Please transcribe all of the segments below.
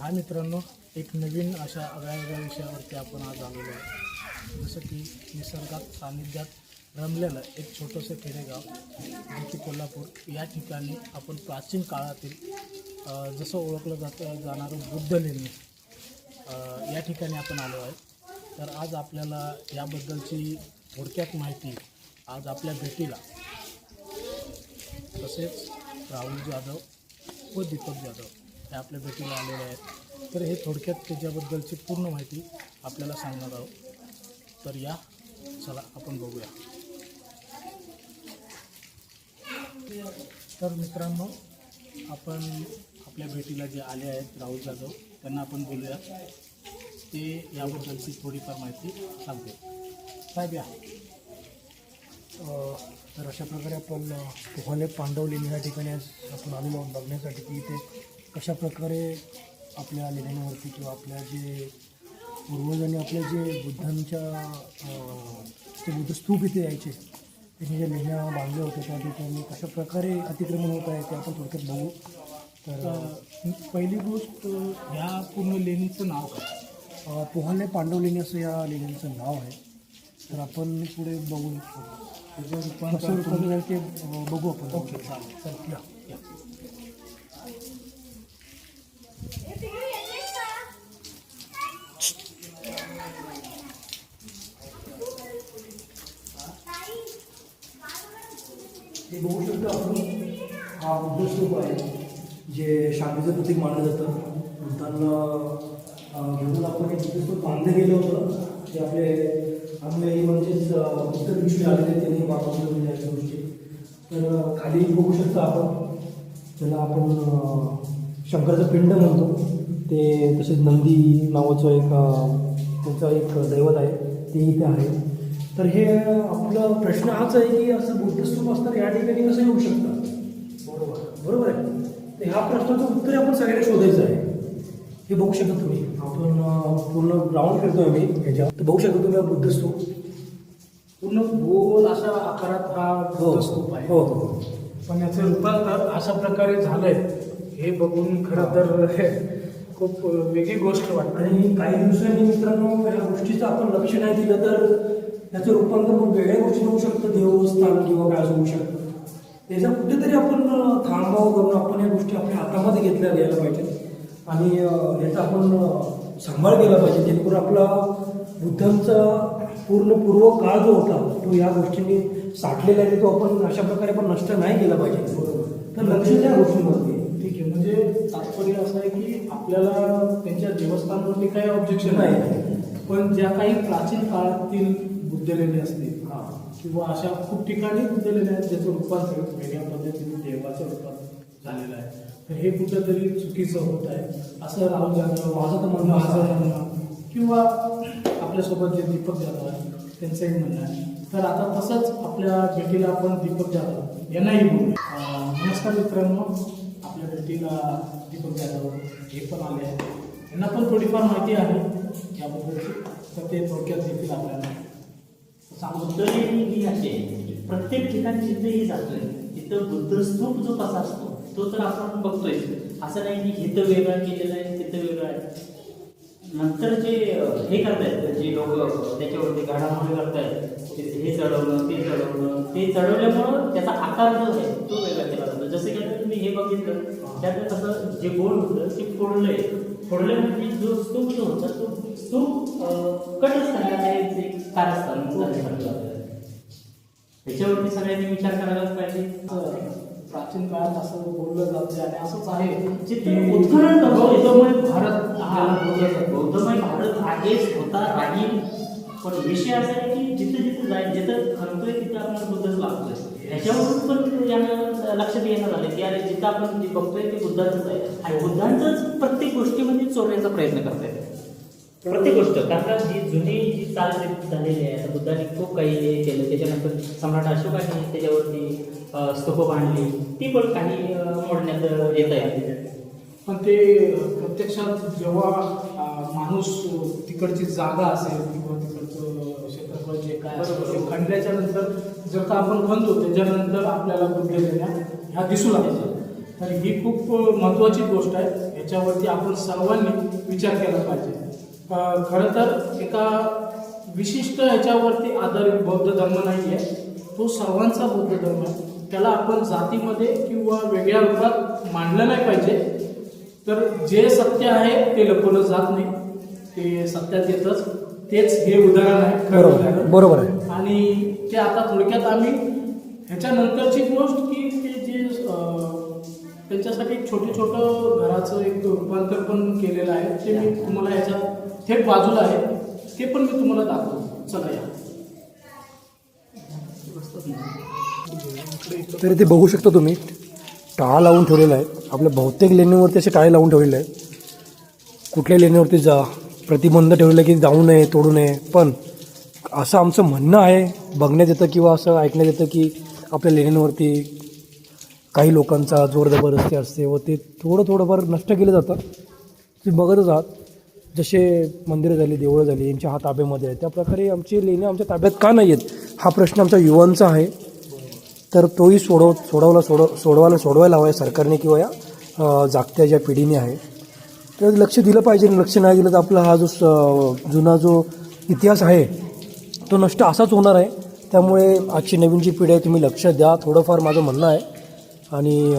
हा मित्रांनो एक नवीन अशा वेगळ्या विषयावरती आपण आज आलेलो आहे. जसं की निसर्गात सानिध्यात रमलेलं एक छोटंसं खेडेगाव जे की कोल्हापूर या ठिकाणी आपण प्राचीन काळातील जसं ओळखलं जातं जाणारं बुद्ध लेणी या ठिकाणी आपण आलो आहे. तर आज आपल्याला याबद्दलची थोडक्यात माहिती आज आपल्या भेटीला. तसेच राहुल जाधव व दीपक जाधव. हे आपल्या भेटीला आलेले आहेत. तर हे थोडक्यात त्याच्याबद्दलची पूर्ण माहिती आपल्याला सांगणार आहोत. तर या चला आपण बघूया. तर मित्रांनो आपण आपल्या भेटीला जे आले आहेत राहुल जाधव त्यांना आपण बोलूया. ते याबद्दलची थोडीफार माहिती सांगते साहेब या. तर अशा प्रकारे आपण अ, पांडवलेणी पांडव या ठिकाणी आज आपण आलेलो आहोत. बघण्यासाठी की इथे कशा प्रकारे आपल्या लेण्यांवरती किंवा आपल्या जे पूर्वजांनी आपल्या जे बुद्धांच्या अ, जे बुद्ध स्तूप इथे यायचे त्यांनी ज्या लेण्या बांधल्या होत्या त्या ठिकाणी कशा प्रकारे अतिक्रमण होत आहे ते आपण थोडक्यात बघू. तर तर पहिली गोष्ट ह्या पूर्ण लेणीचं नाव काय? पोहाले पांडव लेणी असं या लेण्यांचं नाव आहे. तर आपण पुढे बघू. शकतो ते बघू आपण. ओके चालेल. चल या. या. हे बघू शकतो आपण हा बुद्ध स्तूप आहे जे शांतीचं प्रतीक मानलं जातं. बुद्धांना घेऊन आपण एक बुद्ध स्तूप बांधलं गेलं होतं. ते आपले अनुयायी म्हणजेच उत्तर दिवशी आलेले त्यांनी बांधून गोष्टी. तर खाली बघू शकतो आपण त्याला आपण शंकराचं पिंड म्हणतो. ते तसेच नंदी नावाचं एक त्यांचं एक दैवत आहे. ते इथे आहे. तर हे आपला प्रश्न हाच आहे की असं बुद्धस्तूप असताना या ठिकाणी कसं येऊ शकतं? बरोबर. बरोबर आहे. तर ह्या प्रश्नाचं उत्तर आपण सगळ्यांना शोधायचं आहे. हे बघू शकता तुम्ही. आपण पूर्ण राऊंड फिरतोय मी ह्याच्यावर. तर बघू शकता तुम्ही हा बुद्धस्तूप पूर्ण गोल अशा आकारात हा बुद्ध स्तूप आहे. हो हो. पण याचं रूपांतर अशा प्रकारे झालंय. हे बघून खरं तर हे खूप वेगळी गोष्ट वाटते. आणि काही दिवसांनी मित्रांनो या गोष्टीचं आपण लक्ष नाही दिलं तर त्याचं रूपांतर खूप वेगळ्या गोष्टी होऊ शकतं. देवस्थान किंवा काय होऊ शकतं. त्याचा कुठेतरी आपण थांबाव करून आपण या गोष्टी आपल्या हातामध्ये घेतल्या घ्यायला पाहिजेत. आणि याचा आपण सांभाळ केला पाहिजे. जेणेकरून आपला बुद्धांचा पूर्ण पूर्व काळ जो होता तो या गोष्टींनी साठलेला आहे तो आपण अशा प्रकारे आपण नष्ट नाही केला पाहिजे. तर लक्ष त्या गोष्टींमध्ये ठीक आहे. म्हणजे तात्पर्य असं आहे की आपल्याला त्यांच्या देवस्थानावरती काही ऑब्जेक्शन नाही. पण ज्या काही प्राचीन काळातील बुद्धलेणी असतील हां. किंवा अशा खूप ठिकाणी बुद्धलेले आहेत ज्याचं रूपांतर वेगळ्या पद्धतीने देवाचं रूपात झालेलं आहे. तर हे कुठंतरी चुकीचं होत आहे. असं राहुल जाधव तर म्हणणं असं. म्हणणं किंवा आपल्यासोबत जे दीपक जाधव आहे त्यांचंही म्हणणं आहे. तर आता तसंच आपल्या भेटीला आपण दीपक जाधव यांनाही बोलू नमस्कार मित्रांनो. आपल्या भेटीला दीपक जाधव हे पण आले आहेत. यांना पण थोडीफार माहिती आहे याबद्दलची तर ते थोडक्यात देतील आपल्याला सांगू ही असे प्रत्येक ठिकाणी जिथेही जातोय तिथं बुद्धस्तूप जो कसा असतो तो तर आपण बघतोय. असं नाही की इथं वेगळं केलेलं आहे तिथं वेगळं आहे. नंतर जे हे करतायत जे लोक त्याच्यावरती घडामोडी करतायत ते- हे चढवणं ते चढवणं ते चढवल्यामुळं त्याचा आकार जो आहे तो वेगळा केला जातो. जसं की हे बघितलं त्यात कसं जे गोल होतं ते फोडलंय फोडलंय म्हणजे जो स्तूप जो होता तो स्तूप अं, कटच करण्याचं एक कारस्थान झालं आपल्याला. त्याच्यावरती सगळ्यांनी विचार करायलाच पाहिजे प्राचीन काळात असं बोललं जाते आणि असंच आहे जिथे की उत्खनन. बौद्धमय भारत हा. बौद्धमय भारत आहेच होता राहील पण विषय असा आहे की जिथे जिथे जाईल जिथं खणतोय तिथं आपल्याला बुद्धच लागतोय ह्याच्यावरून पण यांना लक्षात येणं झालं की अरे जिथं आपण जे बघतोय ते बुद्धाचंच आहे. आणि बुद्धांचंच प्रत्येक गोष्टीमध्ये चोरण्याचा प्रयत्न करतायत. प्रत्येक गोष्ट कारण जी जुनी जी चाल झालेली आहे आता बुद्धाने खूप काही हे केलं त्याच्यानंतर सम्राट अशोकाने त्याच्यावरती स्तूप बांधली ती पण काही मोडण्यात येत आहे. पण ते प्रत्यक्षात जेव्हा माणूस तिकडची जागा असेल किंवा तिकडचं क्षेत्रफळ जे काय असेल ते खणल्याच्या नंतर जर का आपण खणतो त्याच्यानंतर आपल्याला बुद्ध लेण्या ह्या दिसू लागतात. तर ही खूप महत्त्वाची गोष्ट आहे. ह्याच्यावरती आपण सर्वांनी विचार केला पाहिजे. खरं तर एका विशिष्ट ह्याच्यावरती आधारित बौद्ध धर्म नाही आहे तो सर्वांचा बौद्ध धर्म आहे. त्याला आपण जातीमध्ये किंवा वेगळ्या रूपात मांडलं नाही पाहिजे. तर जे सत्य आहे ते लपवलं जात नाही. ते सत्यात येतच. तेच हे उदाहरण आहे खरं बरोबर उदाहरण. बरोबर आहे. आणि ते आता थोडक्यात आम्ही ह्याच्यानंतरची गोष्ट की ते जे अं, त्यांच्यासाठी एक छोटे छोटं घराचं एक रूपांतर पण केलेलं आहे. ते मी तुम्हाला ह्याच्यात थेट बाजूला आहे. ते पण मी तुम्हाला दाखवतो. चला या. तरी ते बघू शकता तुम्ही. टाळा लावून ठेवलेला आहे आपल्या बहुतेक लेणीवरती असे टाळे लावून ठेवलेले आहेत. कुठल्या लेणीवरती जा. प्रतिबंध ठेवलेला की जाऊ नये तोडू नये. पण असं आमचं म्हणणं आहे बघण्यात येतं किंवा असं ऐकण्यात येतं की आपल्या लेण्यांवरती काही लोकांचा जोर जबरदस्ती असते व ते थोडं थोडंफार नष्ट केलं जातं. तुम्ही बघतच आहात जसे मंदिरं झाली देवळं झाली यांच्या हा ताब्यामध्ये आहे. त्याप्रकारे आमची लेणी आमच्या ताब्यात का नाही आहेत हा प्रश्न आमच्या युवांचा आहे. तर तोही सोडव सोडवला सोडव सोडवायला सोडवायला हवा आहे सरकारने किंवा या जागत्या ज्या पिढीने आहे. तर लक्ष दिलं पाहिजे लक्ष नाही दिलं तर आपला हा जो स- जुना जो इतिहास आहे तो नष्ट असाच होणार आहे. त्यामुळे आजची नवीन जी पिढी आहे तुम्ही लक्ष द्या. थोडंफार माझं म्हणणं आहे. आणि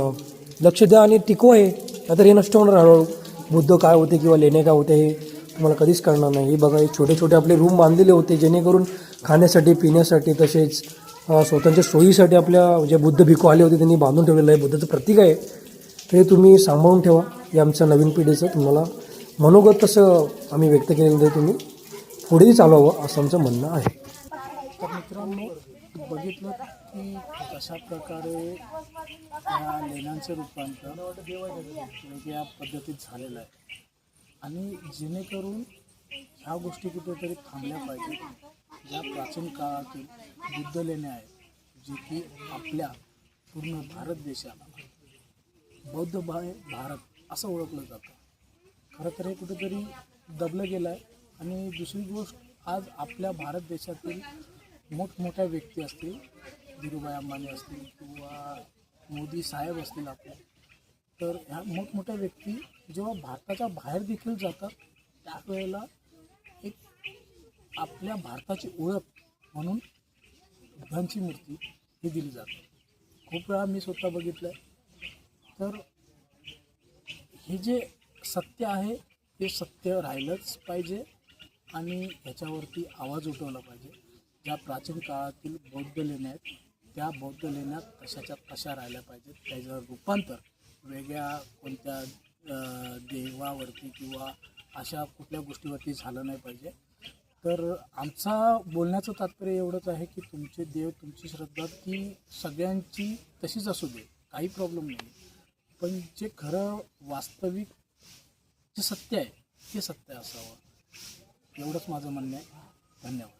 लक्ष द्या आणि टिकवा हे नाहीतर हे नष्ट होणार हळूहळू बुद्ध काय होते किंवा लेणे काय होते हे तुम्हाला कधीच कळणार नाही. हे बघा हे छोटे छोटे आपले रूम बांधलेले होते जेणेकरून खाण्यासाठी पिण्यासाठी तसेच स्वतःच्या सोयीसाठी आपल्या जे बुद्ध भिकू आले होते त्यांनी बांधून ठेवलेलं आहे. बुद्धाचं प्रतीक आहे. हे तुम्ही सांभाळून ठेवा. हे आमच्या नवीन पिढीचं तुम्हाला मनोगत तसं आम्ही व्यक्त केलेलं आहे. तुम्ही पुढेही चालवावं असं आमचं म्हणणं आहे. तर मित्रांनो बघितलं की कशा प्रकारे या लेण्यांचं रूपांतर वेगळ्या पद्धतीत झालेलं आहे. आणि जेणेकरून ह्या गोष्टी कुठेतरी थांबल्या पाहिजेत. ज्या प्राचीन काळातील बुद्ध लेण्या आहेत जे की आपल्या पूर्ण भारत देशाला बौद्ध बाय भारत असं ओळखलं जातं. खरं तर हे कुठेतरी दबलं गेलं आहे. आणि दुसरी गोष्ट आज आपल्या भारत देशातील मोठमोठ्या व्यक्ती असतील धीरूभाई अंबानी असतील किंवा मोदी साहेब असतील आपले तर ह्या मोठमोठ्या व्यक्ती जेव्हा भारताच्या बाहेर देखील जातात त्यावेळेला एक आपल्या भारताची ओळख म्हणून बुद्धांची मूर्ती ही दिली जाते. खूप वेळा मी स्वतः बघितलं आहे तर हे जे सत्य आहे ते सत्य राहिलंच पाहिजे आणि ह्याच्यावरती आवाज उठवला पाहिजे. ज्या प्राचीन काळातील बौद्ध लेण्या आहेत त्या बौद्ध लेण्या तशाच्या तशा राहिल्या पाहिजेत? त्याचं रूपांतर. वेगळ्या कोणत्या देवावरती किंवा अशा कुठल्या गोष्टीवरती झालं नाही पाहिजे. तर आमचा बोलण्याचं तात्पर्य एवढंच आहे की तुमचे देव तुमची श्रद्धा ती सगळ्यांची तशीच असू दे. काही प्रॉब्लेम नाही पण जे खरं वास्तविक जे सत्य आहे ते सत्य असावं. एवढंच माझं म्हणणं आहे. धन्यवाद.